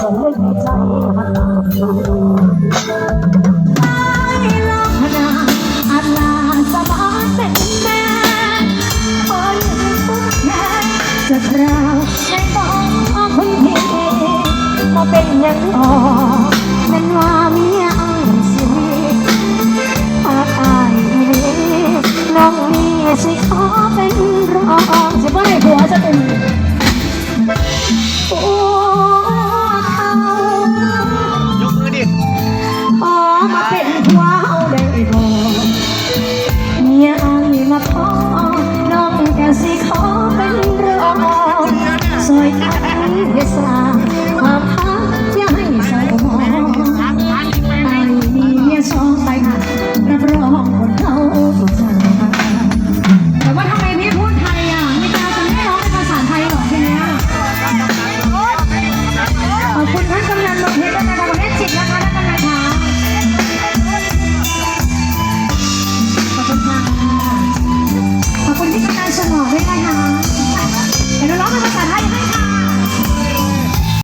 ก็เลยมีใจหักไม่ลองพนาอาลาสมานเป็นแม่คอยฟุ้งแค่จะคราวในต้องคนเดีมาเป็นอยังออนั่นว่าเมียอังสิหากอายน้องนี่สิขอเป็นรองจะไม่ห้ผัวจะเป็น สวยกัสางาพักอย่ให้สมองไอ้เอ